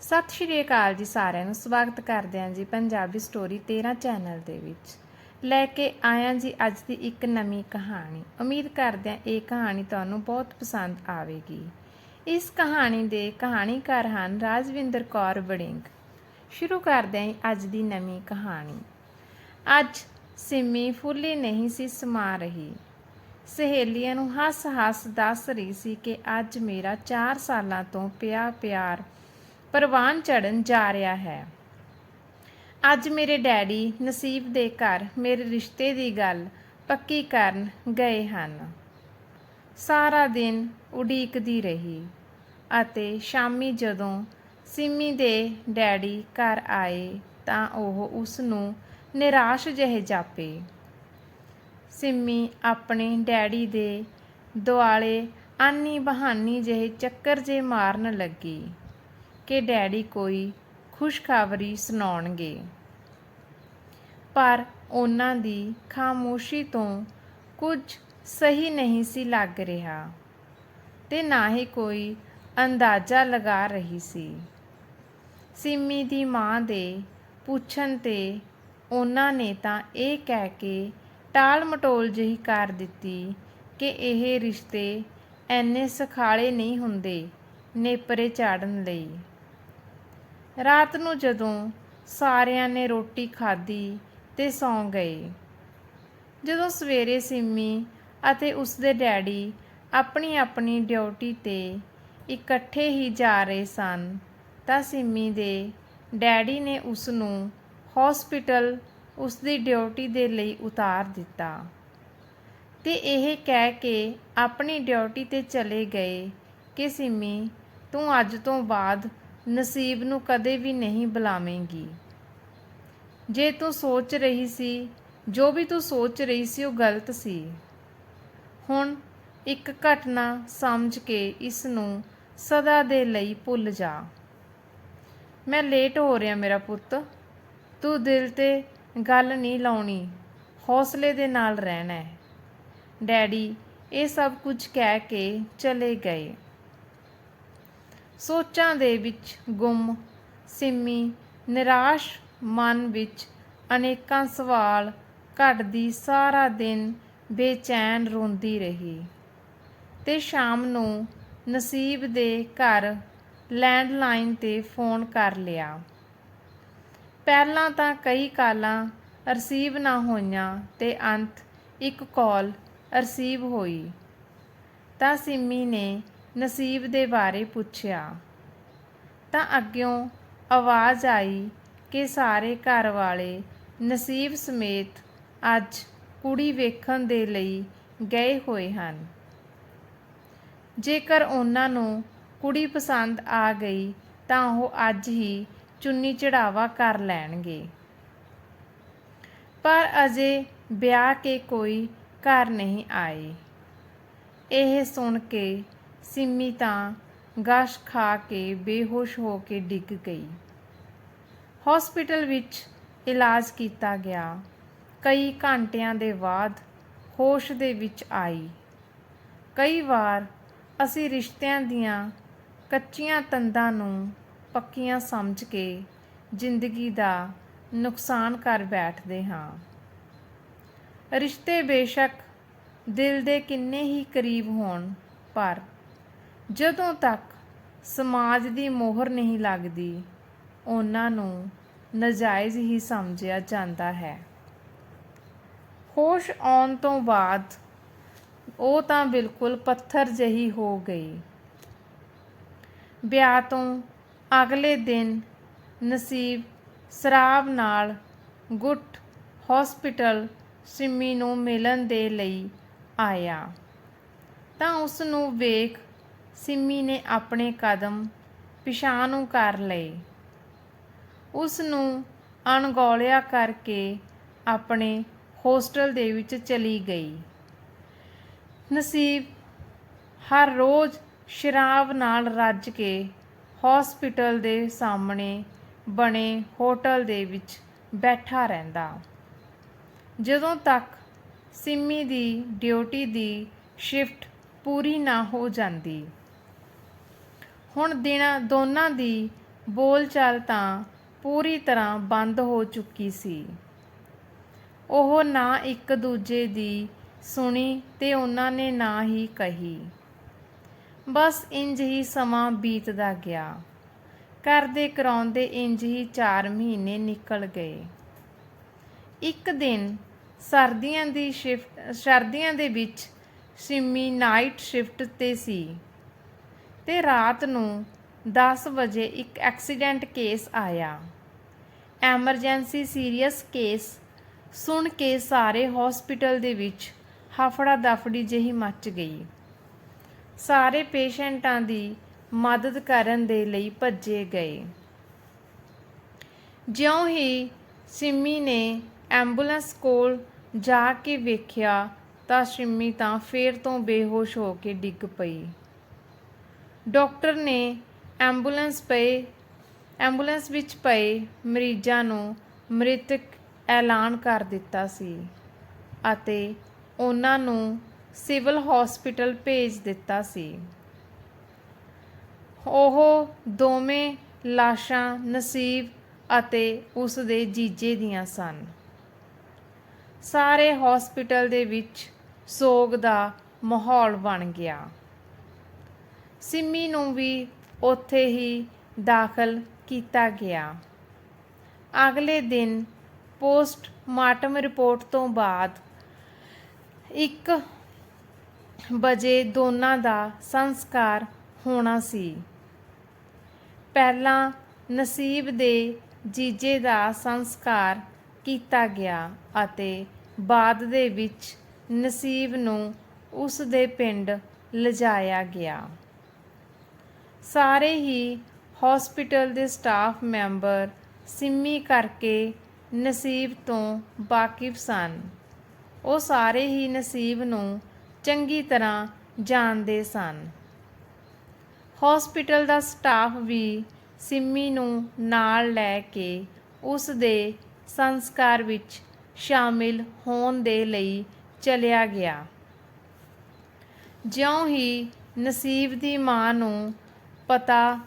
ਸਤਿ ਸ਼੍ਰੀ ਅਕਾਲ ਜੀ ਸਾਰਿਆਂ ਨੂੰ, ਸਵਾਗਤ ਕਰਦੇ ਹਾਂ ਜੀ ਪੰਜਾਬੀ ਸਟੋਰੀ 13 ਚੈਨਲ ਦੇ ਵਿੱਚ। ਲੈ ਕੇ ਆਇਆ ਜੀ ਅੱਜ ਦੀ ਇੱਕ ਨਵੀਂ ਕਹਾਣੀ। ਉਮੀਦ ਕਰਦੇ ਹਾਂ ਇਹ ਕਹਾਣੀ ਤੁਹਾਨੂੰ ਬਹੁਤ ਪਸੰਦ ਆਵੇਗੀ। ਇਸ ਕਹਾਣੀ ਦੇ ਕਹਾਣੀਕਾਰ ਹਨ ਰਾਜਵਿੰਦਰ ਕੌਰ ਵੜਿੰਗ। ਸ਼ੁਰੂ ਕਰਦੇ ਹਾਂ ਅੱਜ ਦੀ ਨਵੀਂ ਕਹਾਣੀ। ਅੱਜ ਸਿੰਮੀ ਫੁੱਲੀ ਨਹੀਂ ਸੀ ਸਮਾ ਰਹੀ। ਸਹੇਲੀਆਂ ਨੂੰ ਹੱਸ-ਹੱਸ ਦੱਸ ਰਹੀ ਸੀ ਕਿ ਅੱਜ ਮੇਰਾ 4 ਸਾਲਾਂ ਤੋਂ ਪਿਆ ਪਿਆਰ ਪਰਵਾਨ ਚੜਨ ਜਾ ਰਿਹਾ ਹੈ। ਅੱਜ ਮੇਰੇ ਡੈਡੀ ਨਸੀਬ ਦੇ ਘਰ ਮੇਰੇ ਰਿਸ਼ਤੇ ਦੀ ਗੱਲ ਪੱਕੀ ਕਰਨ ਗਏ ਹਨ। ਸਾਰਾ ਦਿਨ ਉਡੀਕਦੀ ਰਹੀ ਅਤੇ ਸ਼ਾਮੀ ਜਦੋਂ ਸਿੰਮੀ ਦੇ ਡੈਡੀ ਘਰ ਆਏ ਤਾਂ ਉਹ ਉਸ ਨੂੰ ਨਿਰਾਸ਼ ਜਿਹੇ ਜਾਪੇ। ਸਿੰਮੀ ਆਪਣੇ ਡੈਡੀ ਦੇ ਦੁਆਲੇ ਆਨੀ ਬਹਾਨੀ ਜਿਹੇ ਚੱਕਰ ਜੇ ਮਾਰਨ ਲੱਗੀ। ਕਿ ਡੈਡੀ ਕੋਈ ਖੁਸ਼ਖਬਰੀ ਸੁਣਾਉਣਗੇ। ਪਰ ਉਹਨਾਂ ਦੀ ਖਾਮੋਸ਼ੀ ਤੋਂ ਕੁਝ ਸਹੀ ਨਹੀਂ ਸੀ ਲੱਗ ਰਿਹਾ ਤੇ ਨਾ ਹੀ ਕੋਈ ਅੰਦਾਜ਼ਾ ਲਗਾ ਰਹੀ ਸੀ। ਸਿੰਮੀ ਦੀ ਮਾਂ ਦੇ ਪੁੱਛਣ ਤੇ ਉਹਨਾਂ ਨੇ ਤਾਂ ਇਹ ਕਹਿ ਕੇ ਟਾਲ ਮਟੋਲ ਜਿਹੀ ਕਰ ਦਿੱਤੀ ਕਿ ਇਹ ਰਿਸ਼ਤੇ ਐਨੇ ਸਖਾਲੇ ਨਹੀਂ ਹੁੰਦੇ ਨੇਪਰੇ ਚਾੜਨ ਲਈ। ਰਾਤ ਨੂੰ ਜਦੋਂ ਸਾਰਿਆਂ ਨੇ ਰੋਟੀ ਖਾਧੀ ਤੇ ਸੌਂ ਗਏ। ਜਦੋਂ ਸਵੇਰੇ ਸਿੰਮੀ ਅਤੇ ਉਸਦੇ ਡੈਡੀ ਆਪਣੀ ਆਪਣੀ ਡਿਊਟੀ ਤੇ ਇਕੱਠੇ ਹੀ ਜਾ ਰਹੇ ਸਨ, ਤਾਂ ਸਿੰਮੀ ਦੇ ਡੈਡੀ ਨੇ ਉਸ ਨੂੰ ਹਸਪੀਟਲ ਉਸਦੀ ਡਿਊਟੀ ਦੇ ਲਈ ਉਤਾਰ ਦਿੱਤਾ ਤੇ ਇਹ ਕਹਿ ਕੇ ਆਪਣੀ ਡਿਊਟੀ ਤੇ ਚਲੇ ਗਏ ਕਿ ਸਿੰਮੀ, ਤੂੰ ਅੱਜ ਤੋਂ ਬਾਅਦ ਨਸੀਬ ਨੂੰ ਕਦੇ ਵੀ ਨਹੀਂ ਬੁਲਾਵੇਂਗੀ। ਜੇ ਤੂੰ ਸੋਚ ਰਹੀ ਸੀ, ਜੋ ਵੀ ਤੂੰ ਸੋਚ ਰਹੀ ਸੀ ਉਹ ਗਲਤ ਸੀ। ਹੁਣ ਇੱਕ ਘਟਨਾ ਸਮਝ ਕੇ ਇਸ ਨੂੰ ਸਦਾ ਦੇ ਲਈ ਭੁੱਲ ਜਾ। ਮੈਂ ਲੇਟ ਹੋ ਰਿਹਾ ਮੇਰਾ ਪੁੱਤ। ਤੂੰ ਦਿਲ ਤੇ ਗੱਲ ਨਹੀਂ ਲਾਉਣੀ। ਹੌਸਲੇ ਦੇ ਨਾਲ ਰਹਿਣਾ ਹੈ। ਡੈਡੀ ਇਹ ਸਭ ਕੁਝ ਕਹਿ ਕੇ ਚਲੇ ਗਏ। ਸੋਚਾਂ ਦੇ ਵਿੱਚ ਗੁੰਮ, ਸਿੰਮੀ, ਨਿਰਾਸ਼ ਮਨ ਵਿੱਚ ਅਨੇਕਾਂ ਸਵਾਲ ਘੜਦੀ ਸਾਰਾ ਦਿਨ ਬੇਚੈਨ ਰੋਂਦੀ ਰਹੀ। ਤੇ ਸ਼ਾਮ ਨੂੰ ਨਸੀਬ ਦੇ ਘਰ ਲੈਂਡਲਾਈਨ ਤੇ ਫੋਨ ਕਰ ਲਿਆ। ਪਹਿਲਾਂ ਤਾਂ ਕਈ ਕਾਲਾਂ ਰਿਸੀਵ ਨਾ ਹੋਈਆਂ ਤੇ ਅੰਤ ਇੱਕ ਕਾਲ ਰਿਸੀਵ ਹੋਈ। ਤਾਂ ਸਿੰਮੀ ਨੇ ਨਸੀਬ ਦੇ ਬਾਰੇ ਪੁੱਛਿਆ। ਤਾਂ ਅੱਗਿਓਂ ਆਵਾਜ਼ ਆਈ ਕਿ ਸਾਰੇ ਘਰ ਵਾਲੇ ਨਸੀਬ ਸਮੇਤ ਅੱਜ ਕੁੜੀ ਵੇਖਣ ਦੇ ਲਈ ਗਏ ਹੋਏ ਹਨ। ਜੇਕਰ ਉਹਨਾਂ ਨੂੰ ਕੁੜੀ ਪਸੰਦ ਆ ਗਈ, ਤਾਂ ਉਹ ਅੱਜ ਹੀ ਚੁੰਨੀ ਚੜਾਵਾ ਕਰ ਲੈਣਗੇ। ਪਰ ਅਜੇ ਵਿਆਹ ਕੇ ਕੋਈ ਘਰ ਨਹੀਂ ਆਏ। ਇਹ ਸੁਣ ਕੇ ਸਿੰਮੀ ਤਾਂ ਗਸ਼ ਖਾ ਕੇ ਬੇਹੋਸ਼ ਹੋ ਕੇ ਡਿੱਗ ਗਈ। ਹਸਪੀਟਲ ਵਿੱਚ ਇਲਾਜ ਕੀਤਾ ਗਿਆ। ਕਈ ਘੰਟਿਆਂ ਦੇ ਬਾਅਦ ਹੋਸ਼ ਦੇ ਵਿੱਚ ਆਈ। ਕਈ ਵਾਰ ਅਸੀਂ ਰਿਸ਼ਤਿਆਂ ਦੀਆਂ ਕੱਚੀਆਂ ਤੰਦਾਂ ਨੂੰ ਪੱਕੀਆਂ ਸਮਝ ਕੇ ਜ਼ਿੰਦਗੀ ਦਾ ਨੁਕਸਾਨ ਕਰ ਬੈਠਦੇ ਹਾਂ। ਰਿਸ਼ਤੇ ਬੇਸ਼ੱਕ ਦਿਲ ਦੇ ਕਿੰਨੇ ਹੀ ਕਰੀਬ ਹੋਣ, ਪਰ ਜਦੋਂ ਤੱਕ ਸਮਾਜ ਦੀ ਮੋਹਰ ਨਹੀਂ ਲੱਗਦੀ, ਉਹਨਾਂ ਨੂੰ ਨਜਾਇਜ਼ ਹੀ ਸਮਝਿਆ ਜਾਂਦਾ ਹੈ। ਹੋਸ਼ ਆਉਣ ਤੋਂ ਬਾਅਦ ਉਹ ਤਾਂ ਬਿਲਕੁਲ ਪੱਥਰ ਜਹੀ ਹੋ ਗਈ। ਵਿਆਹ ਤੋਂ ਅਗਲੇ ਦਿਨ ਨਸੀਬ ਸ਼ਰਾਬ ਨਾਲ ਗੁੱਟ ਹਸਪੀਟਲ ਸਿੰਮੀ ਨੂੰ ਮਿਲਣ ਦੇ ਲਈ ਆਇਆ। ਤਾਂ ਉਸ ਨੂੰ ਵੇਖ ਸਿੰਮੀ ਨੇ ਆਪਣੇ ਕਦਮ ਪਿਛਾਂ ਨੂੰ ਕਰ ਲਏ। ਉਸ ਨੂੰ ਅਣਗੌਲਿਆ ਕਰਕੇ ਆਪਣੇ ਹੋਸਟਲ ਦੇ ਵਿੱਚ ਚਲੀ ਗਈ। ਨਸੀਬ ਹਰ ਰੋਜ਼ ਸ਼ਰਾਬ ਨਾਲ ਰੱਜ ਕੇ ਹਸਪੀਟਲ ਦੇ ਸਾਹਮਣੇ ਬਣੇ ਹੋਟਲ ਦੇ ਵਿੱਚ ਬੈਠਾ ਰਹਿੰਦਾ। ਜਦੋਂ ਤੱਕ ਸਿੰਮੀ ਦੀ ਡਿਊਟੀ ਦੀ ਸ਼ਿਫਟ ਪੂਰੀ ਨਾ ਹੋ ਜਾਂਦੀ ਹੁਣ ਦਿਨਾਂ ਦੋਨਾਂ ਦੀ ਬੋਲਚਾਲ ਤਾਂ ਪੂਰੀ ਤਰ੍ਹਾਂ ਬੰਦ ਹੋ ਚੁੱਕੀ ਸੀ। ਉਹ ਨਾ ਇੱਕ ਦੂਜੇ ਦੀ ਸੁਣੀ ਤੇ ਉਹਨਾਂ ਨੇ ਨਾ ਹੀ ਕਹੀ। ਬਸ ਇੰਜ ਹੀ ਸਮਾਂ ਬੀਤਦਾ ਗਿਆ। ਕਰਦੇ ਕਰਾਉਂਦੇ ਇੰਜ ਹੀ 4 ਮਹੀਨੇ ਨਿਕਲ ਗਏ। ਇੱਕ ਦਿਨ ਸਰਦੀਆਂ ਦੀ ਸ਼ਿਫਟ ਸਰਦੀਆਂ ਦੇ ਵਿੱਚ ਸਿੰਮੀ ਨਾਈਟ ਸ਼ਿਫਟ ਤੇ ਸੀ। ਤੇ ਰਾਤ ਨੂੰ 10 ਵਜੇ ਇੱਕ ਐਕਸੀਡੈਂਟ ਕੇਸ ਆਇਆ। ਐਮਰਜੈਂਸੀ ਸੀਰੀਅਸ ਕੇਸ ਸੁਣ ਕੇ ਸਾਰੇ ਹਸਪੀਟਲ ਦੇ ਵਿੱਚ ਹਫੜਾ ਦਫੜੀ ਜਿਹੀ ਮੱਚ ਗਈ। ਸਾਰੇ ਪੇਸ਼ੈਂਟਾਂ ਦੀ ਮਦਦ ਕਰਨ ਦੇ ਲਈ ਭੱਜੇ ਗਏ। ਜਿਉਂ ਹੀ ਸਿੰਮੀ ਨੇ ਐਂਬੂਲੈਂਸ ਕੋਲ ਜਾ ਕੇ ਵੇਖਿਆ ਤਾਂ ਸਿੰਮੀ ਤਾਂ ਫੇਰ ਤੋਂ ਬੇਹੋਸ਼ ਹੋ ਕੇ ਡਿੱਗ ਪਈ। ਡਾਕਟਰ ਨੇ ਐਂਬੂਲੈਂਸ ਪਏ, ਐਂਬੂਲੈਂਸ ਵਿੱਚ ਪਏ ਮਰੀਜ਼ਾਂ ਨੂੰ ਮ੍ਰਿਤਕ ਐਲਾਨ ਕਰ ਦਿੱਤਾ ਸੀ ਅਤੇ ਉਹਨਾਂ ਨੂੰ ਸਿਵਲ ਹਸਪੀਟਲ ਭੇਜ ਦਿੱਤਾ ਸੀ। ਉਹ ਦੋਵੇਂ ਲਾਸ਼ਾਂ ਨਸੀਬ ਅਤੇ ਉਸ ਦੇ ਜੀਜੇ ਦੀਆਂ ਸਨ। ਸਾਰੇ ਹਸਪੀਟਲ ਦੇ ਵਿੱਚ ਸੋਗ ਦਾ ਮਾਹੌਲ ਬਣ ਗਿਆ। ਸਿੰਮੀ ਨੂੰ ਵੀ ਉੱਥੇ ਹੀ ਦਾਖਲ ਕੀਤਾ ਗਿਆ। ਅਗਲੇ ਦਿਨ ਪੋਸਟਮਾਰਟਮ ਰਿਪੋਰਟ ਤੋਂ ਬਾਅਦ ਇੱਕ ਵਜੇ ਦੋਨਾਂ ਦਾ ਸੰਸਕਾਰ ਹੋਣਾ ਸੀ। ਪਹਿਲਾਂ ਨਸੀਬ ਦੇ ਜੀਜੇ ਦਾ ਸੰਸਕਾਰ ਕੀਤਾ ਗਿਆ ਅਤੇ ਬਾਅਦ ਦੇ ਵਿੱਚ ਨਸੀਬ ਨੂੰ ਉਸ ਦੇ ਪਿੰਡ ਲਿਜਾਇਆ ਗਿਆ। ਸਾਰੇ ਹੀ ਹਸਪੀਟਲ ਦੇ ਸਟਾਫ ਮੈਂਬਰ ਸਿੰਮੀ ਕਰਕੇ ਨਸੀਬ ਤੋਂ ਵਾਕਿਫ ਸਨ। ਉਹ ਸਾਰੇ ਹੀ ਨਸੀਬ ਨੂੰ ਚੰਗੀ ਤਰ੍ਹਾਂ ਜਾਣਦੇ ਸਨ। ਹਸਪੀਟਲ ਦਾ ਸਟਾਫ ਵੀ ਸਿੰਮੀ ਨੂੰ ਨਾਲ ਲੈ ਕੇ ਉਸ ਦੇ ਸੰਸਕਾਰ ਵਿੱਚ ਸ਼ਾਮਿਲ ਹੋਣ ਦੇ ਲਈ ਚਲਿਆ ਗਿਆ। ਜਿਉਂ ਹੀ ਨਸੀਬ ਦੀ ਮਾਂ ਨੂੰ ਪਤਾ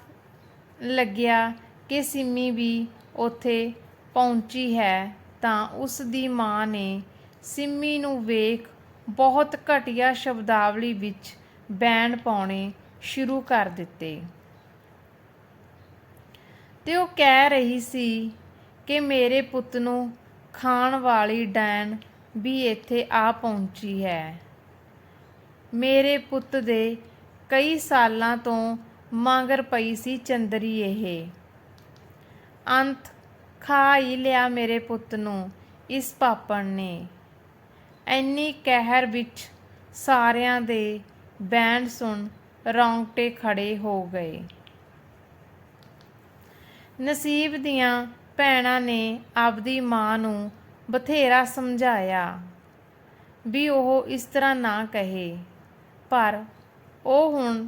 ਲੱਗਿਆ ਕਿ ਸਿੰਮੀ ਵੀ ਉੱਥੇ ਪਹੁੰਚੀ ਹੈ ਤਾਂ ਉਸ ਦੀ ਮਾਂ ਨੇ ਸਿੰਮੀ ਨੂੰ ਵੇਖ ਬਹੁਤ ਘਟੀਆ ਸ਼ਬਦਾਵਲੀ ਵਿੱਚ ਬੈਣ ਪਾਉਣੇ ਸ਼ੁਰੂ ਕਰ ਦਿੱਤੇ। ਤੇ ਉਹ ਕਹਿ ਰਹੀ ਸੀ ਕਿ ਮੇਰੇ ਪੁੱਤ ਨੂੰ ਖਾਣ ਵਾਲੀ ਡੈਨ ਵੀ ਇੱਥੇ ਆ ਪਹੁੰਚੀ ਹੈ। ਮੇਰੇ ਪੁੱਤ ਦੇ ਕਈ ਸਾਲਾਂ ਤੋਂ ਮੰਗਰ ਪਈ ਸੀ ਚੰਦਰੀ ਇਹ। ਅੰਤ, ਖਾ ਹੀ ਲਿਆ ਮੇਰੇ ਪੁੱਤ ਨੂੰ ਇਸ ਪਾਪਣ ਨੇ। ਐਨੀ ਕਹਿਰ ਵਿੱਚ ਸਾਰਿਆਂ ਦੇ ਬੈਂਡ ਸੁਣ ਰੌਂਗਟੇ ਖੜੇ ਹੋ ਗਏ। ਨਸੀਬ ਦੀਆਂ ਭੈਣਾਂ ਨੇ ਆਪਦੀ ਮਾਂ ਨੂੰ ਬਥੇਰਾ ਸਮਝਾਇਆ ਵੀ ਉਹ ਇਸ ਤਰ੍ਹਾਂ ਨਾ ਕਹੇ। ਪਰ ਉਹ ਹੁਣ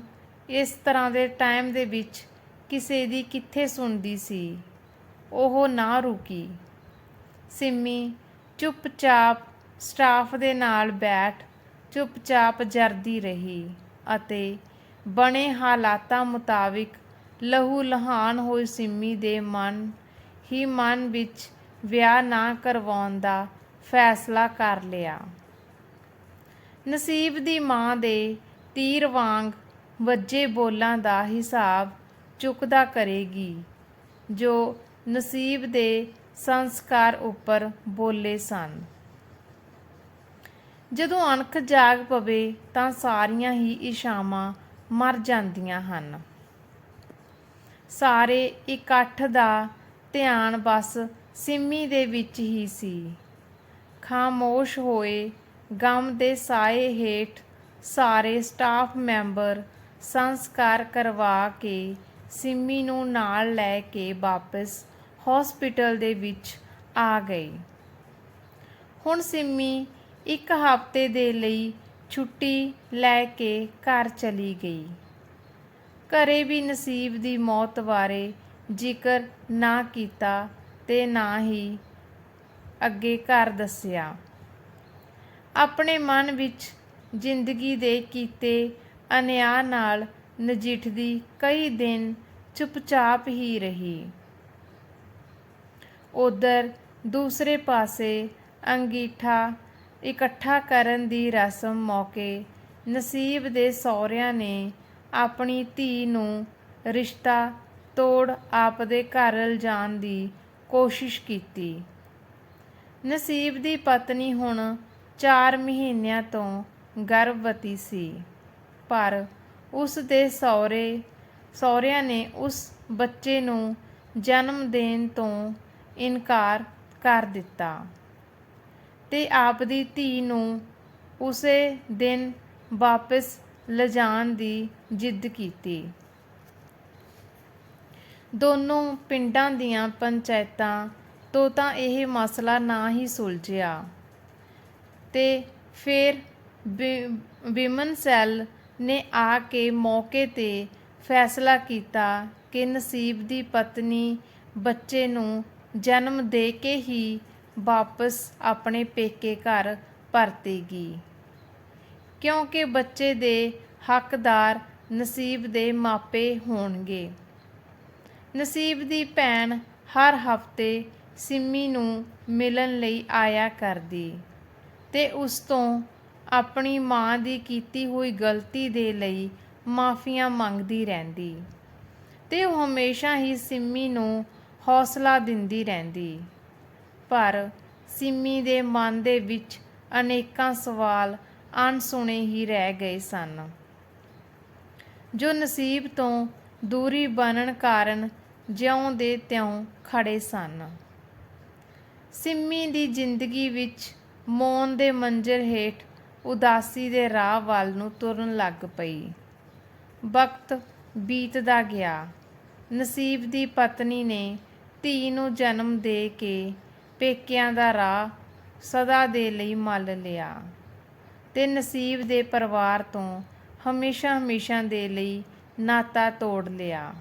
ਇਸ ਤਰ੍ਹਾਂ ਦੇ ਟਾਈਮ ਦੇ ਵਿੱਚ ਕਿਸੇ ਦੀ ਕਿੱਥੇ ਸੁਣਦੀ ਸੀ, ਉਹ ਨਾ ਰੁਕੀ। ਸਿੰਮੀ ਚੁੱਪਚਾਪ ਸਟਾਫ ਦੇ ਨਾਲ ਬੈਠ ਚੁੱਪਚਾਪ ਜਰਦੀ ਰਹੀ ਅਤੇ ਬਣੇ ਹਾਲਾਤਾਂ ਮੁਤਾਬਿਕ ਲਹੂ ਲਹਾਨ ਹੋਈ ਸਿੰਮੀ ਦੇ ਮਨ, ਹੀ ਮਨ ਵਿੱਚ ਵਿਆਹ ਨਾ ਕਰਵਾਉਣ ਦਾ ਫੈਸਲਾ ਕਰ ਲਿਆ। ਨਸੀਬ ਦੀ ਮਾਂ ਦੇ ਤੀਰ ਵਾਂਗ ਵੱਜੇ ਬੋਲਾਂ ਦਾ ਹਿਸਾਬ ਚੁੱਕਦਾ ਕਰੇਗੀ, ਜੋ ਨਸੀਬ ਦੇ ਸੰਸਕਾਰ ਉੱਪਰ ਬੋਲੇ ਸਨ। ਜਦੋਂ ਅਣਖ ਜਾਗ ਪਵੇ ਤਾਂ ਸਾਰੀਆਂ ਹੀ ਇਸ਼ਾਵਾਂ ਮਰ ਜਾਂਦੀਆਂ ਹਨ। ਸਾਰੇ ਇਕੱਠ ਦਾ ਧਿਆਨ ਬਸ ਸਿੰਮੀ ਦੇ ਵਿੱਚ ਹੀ ਸੀ। ਖਾਮੋਸ਼ ਹੋਏ, ਗਮ ਦੇ ਸਾਏ ਹੇਠ ਸਾਰੇ ਸਟਾਫ ਮੈਂਬਰ ਸੰਸਕਾਰ ਕਰਵਾ ਕੇ ਸਿੰਮੀ ਨੂੰ ਨਾਲ ਲੈ ਕੇ ਵਾਪਸ ਹਸਪੀਟਲ ਦੇ ਵਿੱਚ ਆ ਗਈ। ਹੁਣ ਸਿੰਮੀ ਇੱਕ ਹਫ਼ਤੇ ਦੇ ਲਈ ਛੁੱਟੀ ਲੈ ਕੇ ਘਰ ਚਲੀ ਗਈ। ਘਰੇ ਵੀ ਨਸੀਬ ਦੀ ਮੌਤ ਬਾਰੇ ਜ਼ਿਕਰ ਨਾ ਕੀਤਾ ਤੇ ਨਾ ਹੀ ਅੱਗੇ ਘਰ ਦੱਸਿਆ। ਆਪਣੇ ਮਨ ਵਿੱਚ ਜ਼ਿੰਦਗੀ ਦੇ ਕੀਤੇ ਅਨਿਆਂ ਨਾਲ ਨਜਿੱਠਦੀ ਕਈ ਦਿਨ ਚੁੱਪਚਾਪ ਹੀ ਰਹੀ। ਉਧਰ ਦੂਸਰੇ ਪਾਸੇ ਅੰਗੀਠਾ ਇਕੱਠਾ ਕਰਨ ਦੀ ਰਸਮ ਮੌਕੇ ਨਸੀਬ ਦੇ ਸਹੁਰਿਆਂ ਨੇ ਆਪਣੀ ਧੀ ਨੂੰ ਰਿਸ਼ਤਾ ਤੋੜ ਆਪਦੇ ਘਰ ਲਿਜਾਣ ਦੀ ਕੋਸ਼ਿਸ਼ ਕੀਤੀ। ਨਸੀਬ ਦੀ ਪਤਨੀ ਹੁਣ 4 ਮਹੀਨਿਆਂ ਤੋਂ ਗਰਭਵਤੀ ਸੀ। ਪਰ ਉਸ ਦੇ ਸਹੁਰੇ, ਸਹੁਰਿਆਂ ਨੇ ਉਸ ਬੱਚੇ ਨੂੰ ਜਨਮ ਦੇਣ ਤੋਂ ਇਨਕਾਰ ਕਰ ਦਿੱਤਾ ਤੇ ਆਪ ਦੀ ਧੀ ਨੂੰ ਉਸੇ ਦਿਨ ਵਾਪਸ ਲਿਜਾਣ ਦੀ ਜਿੱਦ ਕੀਤੀ। ਦੋਨੋਂ ਪਿੰਡਾਂ ਦੀਆਂ ਪੰਚਾਇਤਾਂ ਤੋਂ ਤਾਂ ਇਹ ਮਸਲਾ ਨਾ ਹੀ ਸੁਲਝਿਆ ਤੇ ਫਿਰ ਵਿਮਨ ਸੈੱਲ ਨੇ ਆ ਕੇ ਮੌਕੇ ਤੇ ਫੈਸਲਾ ਕੀਤਾ ਕਿ ਨਸੀਬ ਦੀ ਪਤਨੀ ਬੱਚੇ ਨੂੰ ਜਨਮ ਦੇ ਕੇ ਹੀ ਵਾਪਸ ਆਪਣੇ ਪੇਕੇ ਘਰ ਪਰਤੇਗੀ। ਕਿਉਂਕਿ ਬੱਚੇ ਦੇ ਹੱਕਦਾਰ ਨਸੀਬ ਦੇ ਮਾਪੇ ਹੋਣਗੇ। ਨਸੀਬ ਦੀ ਭੈਣ ਹਰ ਹਫ਼ਤੇ ਸਿੰਮੀ ਨੂੰ ਮਿਲਣ ਲਈ ਆਇਆ ਕਰਦੀ ਤੇ ਉਸ ਤੋਂ ਆਪਣੀ ਮਾਂ ਦੀ ਕੀਤੀ ਹੋਈ ਗਲਤੀ ਦੇ ਲਈ ਮਾਫੀਆਂ ਮੰਗਦੀ ਰਹਿੰਦੀ ਤੇ ਉਹ ਹਮੇਸ਼ਾ ਹੀ ਸਿੰਮੀ ਨੂੰ ਹੌਸਲਾ ਦਿੰਦੀ ਰਹਿੰਦੀ। ਪਰ ਸਿੰਮੀ ਦੇ ਮਨ ਦੇ ਵਿੱਚ ਅਨੇਕਾਂ ਸਵਾਲ ਅਣਸੁਣੇ ਹੀ ਰਹਿ ਗਏ ਸਨ, ਜੋ ਨਸੀਬ ਤੋਂ ਦੂਰੀ ਬਣਨ ਕਾਰਨ ਜਿਉਂ ਦੇ ਤਿਉਂ ਖੜੇ ਸਨ। ਸਿੰਮੀ ਦੀ ਜ਼ਿੰਦਗੀ ਵਿੱਚ ਮੌਨ ਦੇ ਮੰਜ਼ਰ ਹੇਠ ਉਦਾਸੀ ਦੇ ਰਾਹ ਵੱਲ ਨੂੰ ਤੁਰਨ ਲੱਗ ਪਈ। ਵਕਤ ਬੀਤਦਾ ਗਿਆ। ਨਸੀਬ ਦੀ ਪਤਨੀ ਨੇ ਧੀ ਨੂੰ ਜਨਮ ਦੇ ਕੇ ਪੇਕਿਆਂ ਦਾ ਰਾਹ ਸਦਾ ਦੇ ਲਈ ਮੱਲ ਲਿਆ ਤੇ ਨਸੀਬ ਦੇ ਪਰਿਵਾਰ ਤੋਂ ਹਮੇਸ਼ਾ ਹਮੇਸ਼ਾ ਦੇ ਲਈ ਨਾਤਾ ਤੋੜ ਲਿਆ।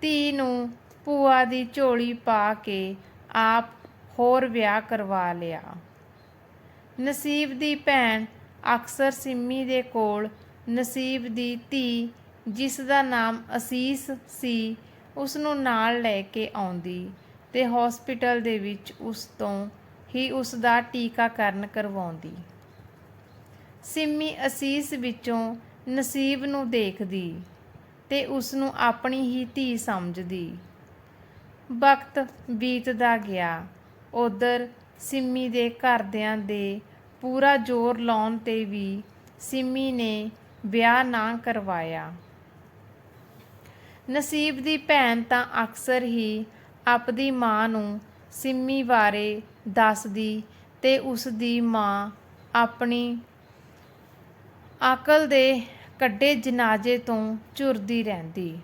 ਧੀ ਨੂੰ ਭੂਆ ਦੀ ਝੋਲੀ ਪਾ ਕੇ ਆਪ ਹੋਰ ਵਿਆਹ ਕਰਵਾ ਲਿਆ। ਨਸੀਬ ਦੀ ਭੈਣ ਅਕਸਰ ਸਿੰਮੀ ਦੇ ਕੋਲ, ਨਸੀਬ ਦੀ ਧੀ, ਜਿਸ ਦਾ ਨਾਮ ਅਸੀਸ ਸੀ ਉਸ ਨੂੰ ਨਾਲ ਲੈ ਕੇ ਆਉਂਦੀ ਤੇ ਹਸਪੀਟਲ ਦੇ ਵਿੱਚ ਉਸ ਤੋਂ ਹੀ ਉਸ ਦਾ ਟੀਕਾਕਰਨ ਕਰਵਾਉਂਦੀ। ਸਿੰਮੀ ਅਸੀਸ ਵਿੱਚੋਂ ਨਸੀਬ ਨੂੰ ਦੇਖਦੀ ਤੇ ਉਸ ਨੂੰ ਆਪਣੀ ਹੀ ਧੀ ਸਮਝਦੀ। ਵਕਤ ਬੀਤਦਾ ਗਿਆ। ਉਧਰ ਸਿੰਮੀ ਦੇ ਘਰਦਿਆਂ ਦੇ ਪੂਰਾ ਜ਼ੋਰ ਲਾਉਣ ਤੇ ਵੀ ਸਿੰਮੀ ਨੇ ਵਿਆਹ ਨਾ ਕਰਵਾਇਆ। ਨਸੀਬ ਦੀ ਭੈਣ ਤਾਂ ਅਕਸਰ ਹੀ ਆਪਦੀ ਮਾਂ ਨੂੰ ਸਿੰਮੀ ਬਾਰੇ ਦੱਸਦੀ ਤੇ ਉਸ ਦੀ ਮਾਂ ਆਪਣੀ ਅਕਲ ਦੇ ਕੱਢੇ ਜਨਾਜ਼ੇ ਤੋਂ ਝੁਰਦੀ ਰਹਿੰਦੀ।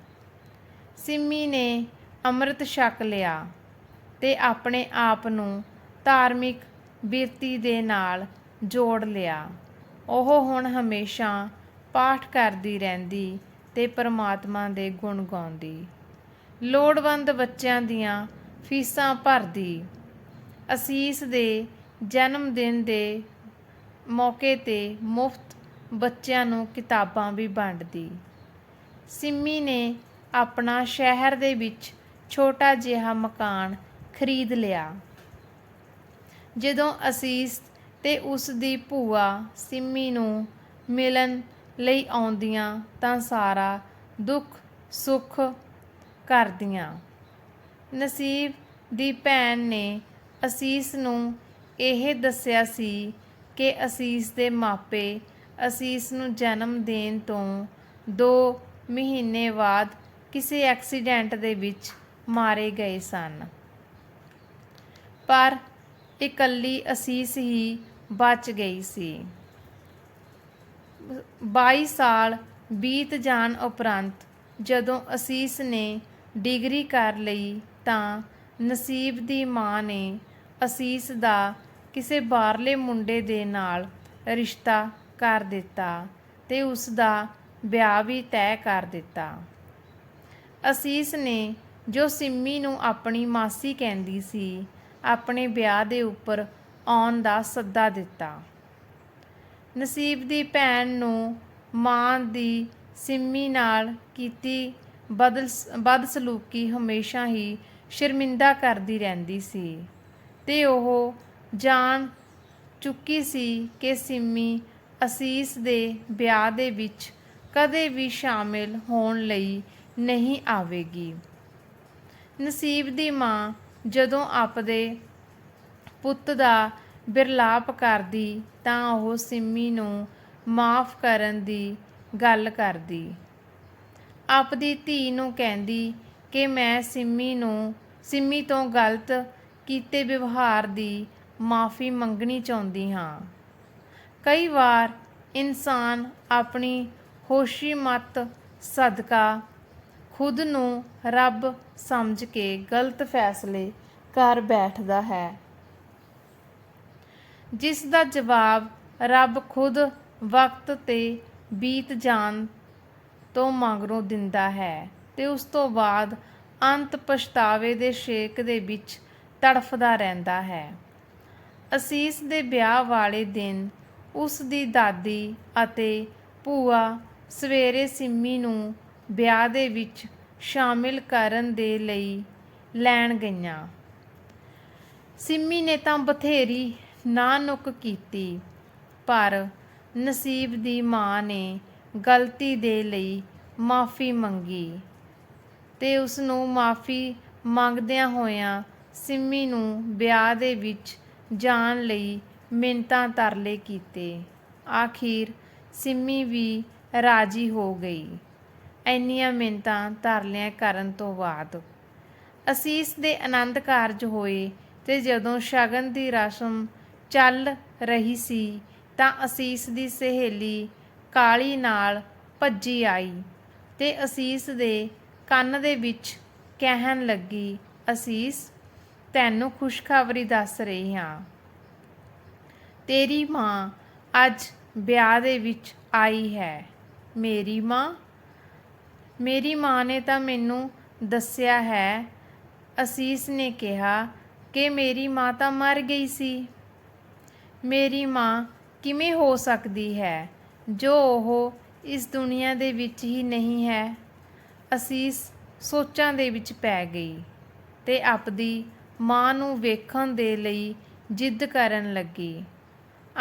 ਸਿੰਮੀ ਨੇ ਅੰਮ੍ਰਿਤ ਛਕ ਲਿਆ ਤੇ ਆਪਣੇ ਆਪ ਨੂੰ ਧਾਰਮਿਕ ਬਿਰਤੀ ਦੇ ਨਾਲ ਜੋੜ ਲਿਆ। ਉਹ ਹੁਣ ਹਮੇਸ਼ਾ ਪਾਠ ਕਰਦੀ ਰਹਿੰਦੀ ਤੇ ਪਰਮਾਤਮਾ ਦੇ ਗੁਣ ਗਾਉਂਦੀ। ਲੋੜਵੰਦ ਬੱਚਿਆਂ ਦੀਆਂ ਫੀਸਾਂ ਭਰਦੀ। ਅਸੀਸ ਦੇ ਜਨਮ ਦਿਨ ਦੇ ਮੌਕੇ ਤੇ ਮੁਫਤ ਬੱਚਿਆਂ ਨੂੰ ਕਿਤਾਬਾਂ ਵੀ ਵੰਡਦੀ। ਸਿੰਮੀ ਨੇ ਆਪਣਾ ਸ਼ਹਿਰ ਦੇ ਵਿੱਚ ਛੋਟਾ ਜਿਹਾ ਮਕਾਨ ਖਰੀਦ ਲਿਆ। ਜਦੋਂ ਅਸੀਸ ਤੇ ਉਸ ਦੀ ਭੂਆ ਸਿੰਮੀ ਨੂੰ ਮਿਲਣ ਲਈ ਆਉਂਦੀਆਂ ਤਾਂ ਸਾਰਾ ਦੁੱਖ ਸੁੱਖ ਕਰਦੀਆਂ। ਨਸੀਬ ਦੀ ਭੈਣ ਨੇ ਅਸੀਸ ਨੂੰ ਇਹ ਦੱਸਿਆ ਸੀ ਕਿ ਅਸੀਸ ਦੇ ਮਾਪੇ ਅਸੀਸ ਨੂੰ ਜਨਮ ਦੇਣ ਤੋਂ 2 ਮਹੀਨੇ ਬਾਅਦ ਕਿਸੇ ਐਕਸੀਡੈਂਟ ਦੇ ਵਿੱਚ ਮਾਰੇ ਗਏ ਸਨ। ਪਰ ਇਕੱਲੀ ਅਸੀਸ ਹੀ ਬਚ ਗਈ ਸੀ। 22 ਸਾਲ ਬੀਤ ਜਾਣ ਉਪਰੰਤ ਜਦੋਂ ਅਸੀਸ ਨੇ ਡਿਗਰੀ ਕਰ ਲਈ ਤਾਂ ਨਸੀਬ ਦੀ ਮਾਂ ਨੇ ਅਸੀਸ ਦਾ ਕਿਸੇ ਬਾਹਰਲੇ ਮੁੰਡੇ ਦੇ ਨਾਲ ਰਿਸ਼ਤਾ ਕਰ ਦਿੱਤਾ ਤੇ ਉਸ ਦਾ ਵਿਆਹ ਵੀ ਤੈਅ ਕਰ ਦਿੱਤਾ। ਅਸੀਸ ਨੇ ਜੋ ਸਿੰਮੀ ਨੂੰ ਆਪਣੀ ਮਾਸੀ ਕਹਿੰਦੀ ਸੀ, ਆਪਣੇ ਵਿਆਹ ਦੇ ਉੱਪਰ ਆਉਣ ਦਾ ਸੱਦਾ ਦਿੱਤਾ। ਨਸੀਬ ਦੀ ਭੈਣ ਨੂੰ ਮਾਂ ਦੀ ਸਿੰਮੀ ਨਾਲ ਕੀਤੀ ਬਦਲ ਬਦਸਲੂਕੀ ਹਮੇਸ਼ਾ ਹੀ ਸ਼ਰਮਿੰਦਾ ਕਰਦੀ ਰਹਿੰਦੀ ਸੀ ਤੇ ਉਹ ਜਾਣ ਚੁੱਕੀ ਸੀ ਕਿ ਸਿੰਮੀ ਅਸੀਸ ਦੇ ਵਿਆਹ ਦੇ ਵਿੱਚ ਕਦੇ ਵੀ ਸ਼ਾਮਿਲ ਹੋਣ ਲਈ ਨਹੀਂ ਆਵੇਗੀ। ਨਸੀਬ ਦੀ ਮਾਂ ਜਦੋਂ ਆਪਦੇ ਪੁੱਤ ਦਾ ਬਿਰਲਾਪ ਕਰਦੀ ਤਾਂ ਉਹ ਸਿੰਮੀ ਨੂੰ ਮਾਫ ਕਰਨ ਦੀ ਗੱਲ ਕਰਦੀ। ਆਪਦੀ ਧੀ ਨੂੰ ਕਹਿੰਦੀ ਕਿ ਮੈਂ ਸਿੰਮੀ ਨੂੰ, ਸਿੰਮੀ ਤੋਂ ਗਲਤ ਕੀਤੇ ਵਿਵਹਾਰ ਦੀ ਮਾਫੀ ਮੰਗਣੀ ਚਾਹੁੰਦੀ ਹਾਂ। ਕਈ ਵਾਰ ਇਨਸਾਨ ਆਪਣੀ ਹੋਸ਼ੀ ਮਤ ਸਦਕਾ ਖੁਦ ਨੂੰ ਰੱਬ ਸਮਝ ਕੇ ਗਲਤ ਫੈਸਲੇ ਕਰ ਬੈਠਦਾ ਹੈ। ਜਿਸ ਦਾ ਜਵਾਬ ਰੱਬ ਖੁਦ ਵਕਤ ਤੇ ਬੀਤ ਜਾਣ ਤੋਂ ਮਗਰੋਂ ਦਿੰਦਾ ਹੈ ਤੇ ਉਸ ਤੋਂ ਬਾਅਦ ਅੰਤ ਪਛਤਾਵੇ ਦੇ ਸ਼ੇਕ ਦੇ ਵਿੱਚ ਤੜਫਦਾ ਰਹਿੰਦਾ ਹੈ। ਅਸੀਸ ਦੇ ਵਿਆਹ ਵਾਲੇ ਦਿਨ ਉਸ ਦੀ ਦਾਦੀ ਅਤੇ ਭੂਆ ਸਵੇਰੇ ਸਿੰਮੀ ਨੂੰ ਵਿਆਹ ਦੇ ਵਿੱਚ ਸ਼ਾਮਿਲ ਕਰਨ ਦੇ ਲਈ ਲੈਣ ਗਈਆਂ। ਸਿੰਮੀ ਨੇ ਤਾਂ ਬਥੇਰੀ ਨਾ ਨੁੱਕ ਕੀਤੀ, ਪਰ ਨਸੀਬ ਦੀ ਮਾਂ ਨੇ ਗਲਤੀ ਦੇ ਲਈ ਮਾਫੀ ਮੰਗੀ ਤੇ ਉਸ ਨੂੰ ਮਾਫੀ ਮੰਗਦਿਆਂ ਹੋਇਆਂ ਸਿੰਮੀ ਨੂੰ ਵਿਆਹ ਦੇ ਵਿੱਚ ਜਾਣ ਲਈ ਮਿੰਤਾਂ ਤਰਲੇ ਕੀਤੇ। ਆਖਿਰ ਸਿੰਮੀ ਵੀ ਰਾਜੀ ਹੋ ਗਈ। ਐਨੀਆਂ ਮਿੰਤਾਂ ਤਰਲਿਆਂ ਕਰਨ ਤੋਂ ਬਾਅਦ ਅਸੀਸ ਦੇ ਆਨੰਦ ਕਾਰਜ ਹੋਏ ਤੇ ਜਦੋਂ ਸ਼ਗਨ ਦੀ ਰਸਮ ਚੱਲ ਰਹੀ ਸੀ ਤਾਂ ਅਸੀਸ ਦੀ ਸਹੇਲੀ ਕਾਲੀ ਨਾਲ ਭੱਜੀ ਆਈ ਤੇ ਅਸੀਸ ਦੇ ਕੰਨ ਦੇ ਵਿੱਚ ਕਹਿਣ ਲੱਗੀ, ਅਸੀਸ, ਤੈਨੂੰ ਖੁਸ਼ਖਬਰੀ ਦੱਸ ਰਹੀ ਹਾਂ। ਤੇਰੀ ਮਾਂ ਅੱਜ ਵਿਆਹ ਦੇ ਵਿੱਚ ਆਈ ਹੈ। ਮੇਰੀ ਮਾਂ? ਮੇਰੀ ਮਾਂ ਨੇ ਤਾਂ ਮੈਨੂੰ ਦੱਸਿਆ ਹੈ। ਅਸੀਸ ਨੇ ਕਿਹਾ ਕਿ ਮੇਰੀ ਮਾਂ ਤਾਂ ਮਰ ਗਈ ਸੀ। ਮੇਰੀ ਮਾਂ ਕਿਵੇਂ ਹੋ ਸਕਦੀ ਹੈ? ਜੋ ਉਹ ਇਸ ਦੁਨੀਆ ਦੇ ਵਿੱਚ ਹੀ ਨਹੀਂ ਹੈ, ਅਸੀਸ ਸੋਚਾਂ ਦੇ ਵਿੱਚ ਪੈ ਗਈ ਤੇ ਆਪਦੀ ਮਾਂ ਨੂੰ ਵੇਖਣ ਦੇ ਲਈ ਜਿੱਦ ਕਰਨ ਲੱਗੀ।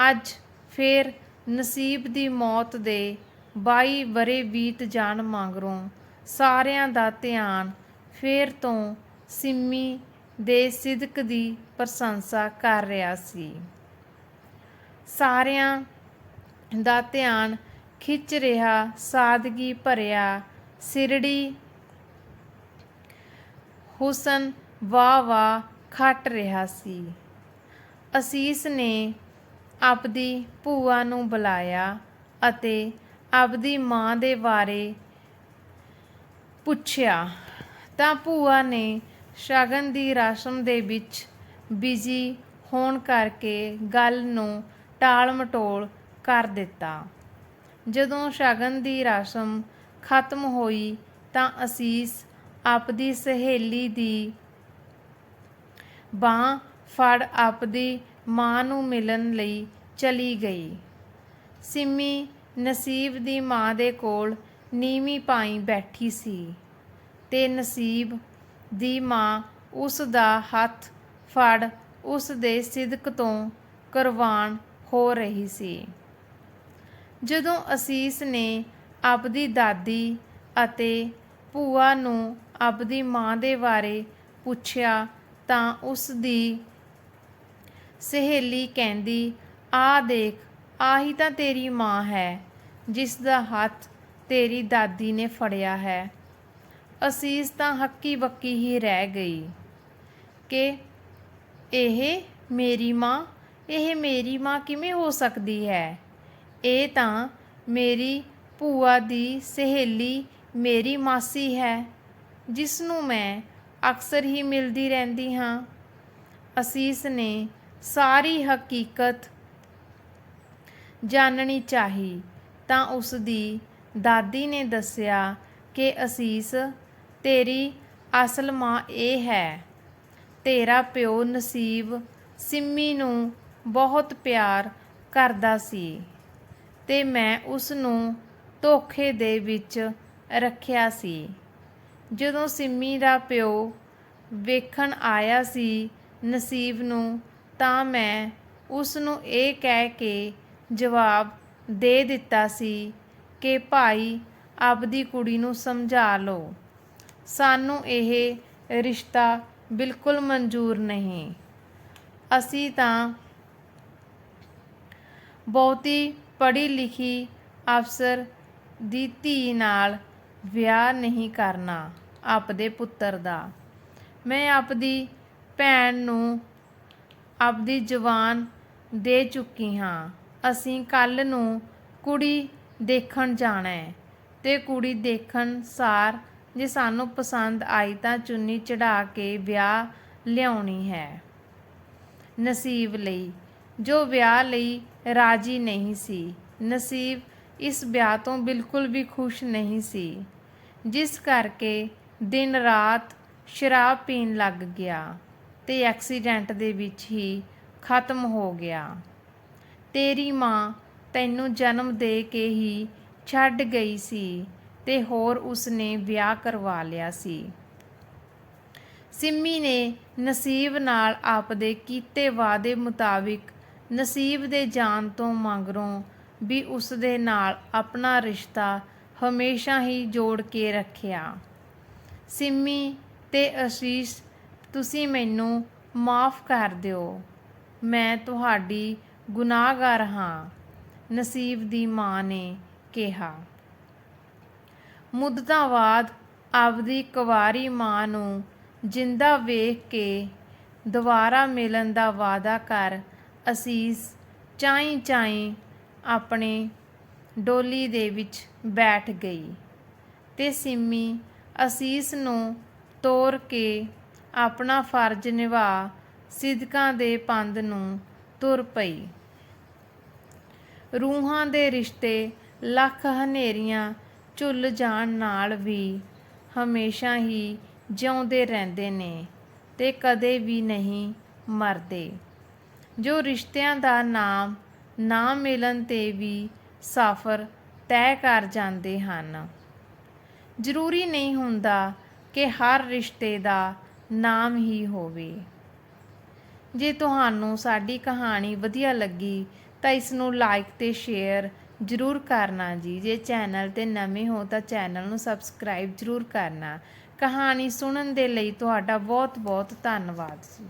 ਅੱਜ ਫੇਰ ਨਸੀਬ ਦੀ ਮੌਤ ਦੇ 22 ਵਰੇ ਬੀਤ ਜਾਣ ਮਗਰੋਂ ਸਾਰਿਆਂ ਦਾ ਧਿਆਨ ਫੇਰ ਤੋਂ ਸਿੰਮੀ ਦੇ ਸਿਦਕ ਦੀ ਪ੍ਰਸ਼ੰਸਾ ਕਰ ਰਿਹਾ ਸੀ। ਸਾਰਿਆਂ ਦਾ ਧਿਆਨ ਖਿੱਚ ਰਿਹਾ, ਸਾਦਗੀ ਭਰਿਆ। ਸਿਰੜੀ ਹੁਸਨ ਵਾਹ ਵਾਹ ਖੱਟ ਰਿਹਾ ਸੀ। ਅਸੀਸ ਨੇ ਆਪਦੀ ਭੂਆ ਨੂੰ ਬੁਲਾਇਆ ਅਤੇ ਆਪਦੀ ਮਾਂ ਦੇ ਬਾਰੇ ਪੁੱਛਿਆ। ਤਾਂ ਭੂਆ ਨੇ ਸ਼ਗਨ ਦੀ ਰਸਮ ਦੇ ਵਿੱਚ ਬਿਜ਼ੀ ਹੋਣ ਕਰਕੇ ਗੱਲ ਨੂੰ ਟਾਲ ਮਟੋਲ ਕਰ ਦਿੱਤਾ। ਜਦੋਂ ਸ਼ਗਨ ਦੀ ਰਸਮ ਖਤਮ ਹੋਈ ਤਾਂ ਅਸੀਸ ਆਪਦੀ ਸਹੇਲੀ ਦੀ ਬਾਹ ਫੜ ਆਪਦੀ ਮਾਂ ਨੂੰ ਮਿਲਣ ਲਈ ਚਲੀ ਗਈ। ਸਿੰਮੀ ਨਸੀਬ ਦੀ ਮਾਂ ਦੇ ਕੋਲ ਨੀਵੀਂ ਪਾਈ ਬੈਠੀ ਸੀ ਤੇ ਨਸੀਬ ਦੀ ਮਾਂ ਉਸ ਦਾ ਹੱਥ ਫੜ ਉਸ ਦੇ ਸਿਦਕ ਤੋਂ ਕੁਰਬਾਨ ਹੋ ਰਹੀ ਸੀ। ਜਦੋਂ ਅਸੀਸ ਨੇ ਆਪਦੀ ਦਾਦੀ ਅਤੇ ਭੂਆ ਨੂੰ ਆਪਦੀ ਮਾਂ ਦੇ ਬਾਰੇ ਪੁੱਛਿਆ ਤਾਂ ਉਸ ਦੀ ਸਹੇਲੀ ਕਹਿੰਦੀ ਆ ਦੇਖ, ਆਹੀ ਤਾਂ ਤੇਰੀ ਮਾਂ ਹੈ, ਜਿਸ ਦਾ ਹੱਥ ਤੇਰੀ ਦਾਦੀ ਨੇ ਫੜਿਆ ਹੈ। ਅਸੀਸ ਤਾਂ ਹੱਕੀ ਬੱਕੀ ਹੀ ਰਹਿ ਗਈ ਕਿ ਇਹ ਮੇਰੀ ਮਾਂ ਇਹ ਮੇਰੀ ਮਾਂ ਕਿਵੇਂ ਹੋ ਸਕਦੀ ਹੈ? ਇਹ ਤਾਂ ਮੇਰੀ ਭੂਆ ਦੀ ਸਹੇਲੀ ਮੇਰੀ ਮਾਸੀ ਹੈ ਜਿਸ ਨੂੰ ਮੈਂ ਅਕਸਰ ਹੀ ਮਿਲਦੀ ਰਹਿੰਦੀ ਹਾਂ। ਅਸੀਸ ਨੇ ਸਾਰੀ ਹਕੀਕਤ ਜਾਣਨੀ ਚਾਹੀ ਤਾਂ ਉਸ ਦੀ ਦਾਦੀ ਨੇ ਦੱਸਿਆ ਕਿ ਅਸੀਸ, ਤੇਰੀ ਅਸਲ ਮਾਂ ਇਹ ਹੈ, ਤੇਰਾ ਪਿਓ ਨਸੀਬ ਸਿੰਮੀ ਨੂੰ ਬਹੁਤ ਪਿਆਰ ਕਰਦਾ ਸੀ ਤੇ ਮੈਂ ਉਸ ਨੂੰ ਧੋਖੇ ਦੇ ਵਿੱਚ ਰੱਖਿਆ ਸੀ। ਜਦੋਂ ਸਿੰਮੀ ਦਾ ਪਿਓ ਵੇਖਣ ਆਇਆ ਸੀ ਨਸੀਬ ਨੂੰ, ਤਾਂ ਮੈਂ ਉਸ ਨੂੰ ਇਹ ਕਹਿ ਕੇ ਜਵਾਬ ਦੇ ਦਿੱਤਾ ਸੀ ਕਿ, ਭਾਈ, ਆਪਦੀ ਕੁੜੀ ਨੂੰ ਸਮਝਾ ਲਓ। ਸਾਨੂੰ ਇਹ ਰਿਸ਼ਤਾ ਬਿਲਕੁਲ ਮਨਜ਼ੂਰ ਨਹੀਂ। ਅਸੀਂ ਤਾਂ ਬਹੁਤੀ ਪੜ੍ਹੀ ਲਿਖੀ ਅਫਸਰ ਦੀ ਧੀ ਨਾਲ ਵਿਆਹ ਨਹੀਂ ਕਰਨਾ ਆਪਦੇ ਪੁੱਤਰ ਦਾ। ਮੈਂ ਆਪਦੀ ਭੈਣ ਨੂੰ ਆਪਦੀ ਜਵਾਨ ਦੇ ਚੁੱਕੀ ਹਾਂ। ਅਸੀਂ ਕੱਲ ਨੂੰ ਕੁੜੀ ਦੇਖਣ ਜਾਣਾ ਹੈ ਤੇ ਕੁੜੀ ਦੇਖਣ ਸਾਰ ਜੇ ਸਾਨੂੰ ਪਸੰਦ ਆਈ ਤਾਂ ਚੁੰਨੀ ਚੜਾ ਕੇ ਵਿਆਹ ਲਿਆਉਣੀ ਹੈ। ਨਸੀਬ ਲਈ, ਜੋ ਵਿਆਹ ਲਈ ਰਾਜੀ ਨਹੀਂ ਸੀ। ਨਸੀਬ ਇਸ ਵਿਆਹ ਤੋਂ ਬਿਲਕੁਲ ਵੀ ਖੁਸ਼ ਨਹੀਂ ਸੀ। ਜਿਸ ਕਰਕੇ ਦਿਨ ਰਾਤ ਸ਼ਰਾਬ ਪੀਣ ਲੱਗ ਗਿਆ ਤੇ ਐਕਸੀਡੈਂਟ ਦੇ ਵਿੱਚ ਹੀ ਖਤਮ ਹੋ ਗਿਆ। ਤੇਰੀ ਮਾਂ ਤੈਨੂੰ ਜਨਮ ਦੇ ਕੇ ਹੀ ਛੱਡ ਗਈ ਸੀ ਤੇ ਹੋਰ ਉਸਨੇ ਵਿਆਹ ਕਰਵਾ ਲਿਆ ਸੀ। ਸਿੰਮੀ ਨੇ ਨਸੀਬ ਨਾਲ ਆਪਦੇ ਕੀਤੇ ਵਾਅਦੇ ਮੁਤਾਬਿਕ ਨਸੀਬ ਦੇ ਜਾਣ ਤੋਂ ਮਗਰੋਂ ਵੀ ਉਸ ਦੇ ਨਾਲ ਆਪਣਾ ਰਿਸ਼ਤਾ ਹਮੇਸ਼ਾ ਹੀ ਜੋੜ ਕੇ ਰੱਖਿਆ। ਸਿੰਮੀ ਤੇ ਅਸ਼ੀਸ਼, ਤੁਸੀਂ ਮੈਨੂੰ ਮਾਫ ਕਰ ਦਿਓ। ਮੈਂ ਤੁਹਾਡੀ ਗੁਨਾਹਗਾਰ ਹਾਂ, ਨਸੀਬ ਦੀ ਮਾਂ ਨੇ ਕਿਹਾ। ਮੁੱਦਤਾਂ ਬਾਅਦ ਆਪਦੀ ਕੁਵਾਰੀ ਮਾਂ ਨੂੰ ਜਿੰਦਾ ਵੇਖ ਕੇ ਦੁਬਾਰਾ ਮਿਲਣ ਦਾ ਵਾਅਦਾ ਕਰ ਅਸੀਸ ਚਾਈਂ ਚਾਈ ਆਪਣੇ ਡੋਲੀ ਦੇ ਵਿੱਚ ਬੈਠ ਗਈ ਤੇ ਸਿੰਮੀ ਅਸੀਸ ਨੂੰ ਤੋਰ ਕੇ ਆਪਣਾ ਫਰਜ਼ ਨਿਭਾ ਸਿਦਕਾਂ ਦੇ ਪੰਦ ਨੂੰ ਤੁਰ ਪਈ। ਰੂਹਾਂ ਦੇ ਰਿਸ਼ਤੇ ਲੱਖ ਹਨੇਰੀਆਂ ਝੁੱਲ ਜਾਣ ਨਾਲ ਵੀ ਹਮੇਸ਼ਾ ਹੀ ਜਿਉਂਦੇ ਰਹਿੰਦੇ ਨੇ ਤੇ ਕਦੇ ਵੀ ਨਹੀਂ ਮਰਦੇ। ਜੋ ਰਿਸ਼ਤਿਆਂ ਦਾ ਨਾਮ ਨਾ ਮਿਲਣ ਤੇ ਵੀ ਸਫ਼ਰ ਤੈਅ ਕਰ ਜਾਂਦੇ ਹਨ। ਜ਼ਰੂਰੀ ਨਹੀਂ ਹੁੰਦਾ ਕਿ ਹਰ ਰਿਸ਼ਤੇ ਦਾ ਨਾਮ ਹੀ ਹੋਵੇ। ਜੇ ਤੁਹਾਨੂੰ ਸਾਡੀ ਕਹਾਣੀ ਵਧੀਆ ਲੱਗੀ, ਤਾਂ ਇਸ ਨੂੰ ਲਾਈਕ ਤੇ ਸ਼ੇਅਰ ਜ਼ਰੂਰ ਕਰਨਾ ਜੀ। ਜੇ ਚੈਨਲ ਤੇ ਨਵੇਂ ਹੋ, ਤਾਂ ਚੈਨਲ ਨੂੰ ਸਬਸਕ੍ਰਾਈਬ ਜ਼ਰੂਰ ਕਰਨਾ। ਕਹਾਣੀ ਸੁਣਨ ਦੇ ਲਈ ਤੁਹਾਡਾ ਬਹੁਤ ਬਹੁਤ ਧੰਨਵਾਦ ਜੀ।